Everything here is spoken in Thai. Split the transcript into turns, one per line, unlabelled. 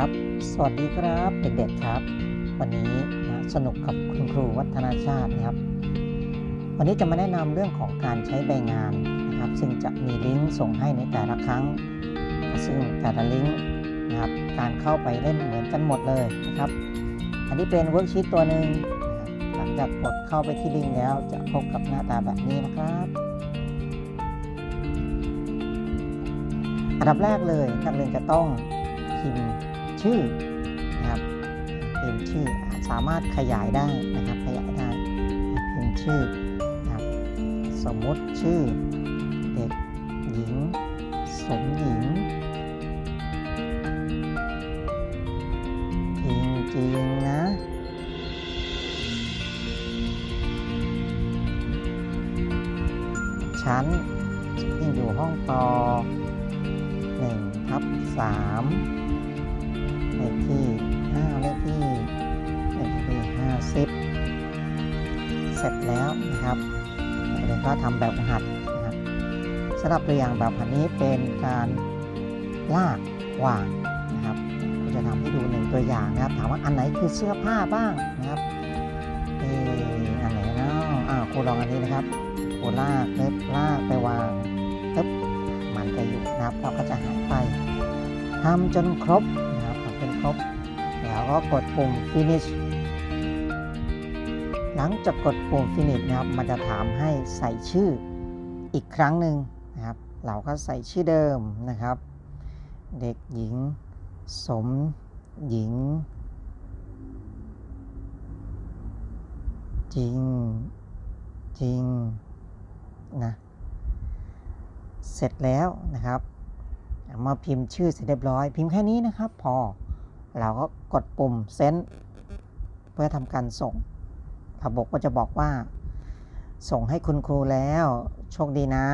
ครับ สวัสดีครับเด็กๆครับ วันนี้นะสนุกกับคุณครูวัฒนาชาตินะครับ วันนี้จะมาแนะนำเรื่องของการใช้ใบงานนะครับ ซึ่งจะมีลิงก์ส่งให้ในแต่ละครั้ง ซึ่งแต่ละลิงก์นะครับการเข้าไปเล่นเหมือนกันหมดเลยนะครับ อันนี้เป็นเวิร์กชีตตัวหนึ่งหลังจากกดเข้าไปที่ลิงก์แล้ว จะพบกับหน้าตาแบบนี้นะครับอันดับแรกเลยนักเรียนจะต้องพิมพ์ ชื่อนะครับพิมพ์ชื่อสามารถขยายได้นะครับขยายได้พิมพ์ชื่อนะครับสมมติชื่อเด็กหญิง สมหญิงจริงๆนะชั้นที่อยู่ห้องป1ทับ3 50เสร็จแล้วนะครับเด็กก็ทำแบบหัดนะครับสำหรับตัวอย่างแบบหัดนี้เป็นการลากวางนะครับก็จะทำให้ดูหนึ่งตัวอย่างนะครับ ถามว่าอันไหนคือเสื้อผ้าบ้างนะครับเอออันไหนเนาะอ้าครูลองอันนี้นะครับครูลากเล็บลากไปวางปึ๊บมันจะอยู่นะครับเราก็จะหายไปทำจนครบนะครับทำจนครบ แล้วก็กดปุ่ม finish หลังจากกดปุ่ม finish นะครับ มันจะถามให้ใส่ชื่ออีกครั้งหนึ่งนะครับ เราก็ใส่ชื่อเดิมนะครับ เด็กหญิง สมหญิง จริง จริง นะ เสร็จแล้วนะครับมาพิมพ์ชื่อเสร็จเรียบร้อย พิมพ์แค่นี้นะครับ พอ เราก็กดปุ่มเซนเพื่อทำการส่ง ผบบก็จะบอกว่า ส่งให้คุณครูแล้ว โชคดีนะ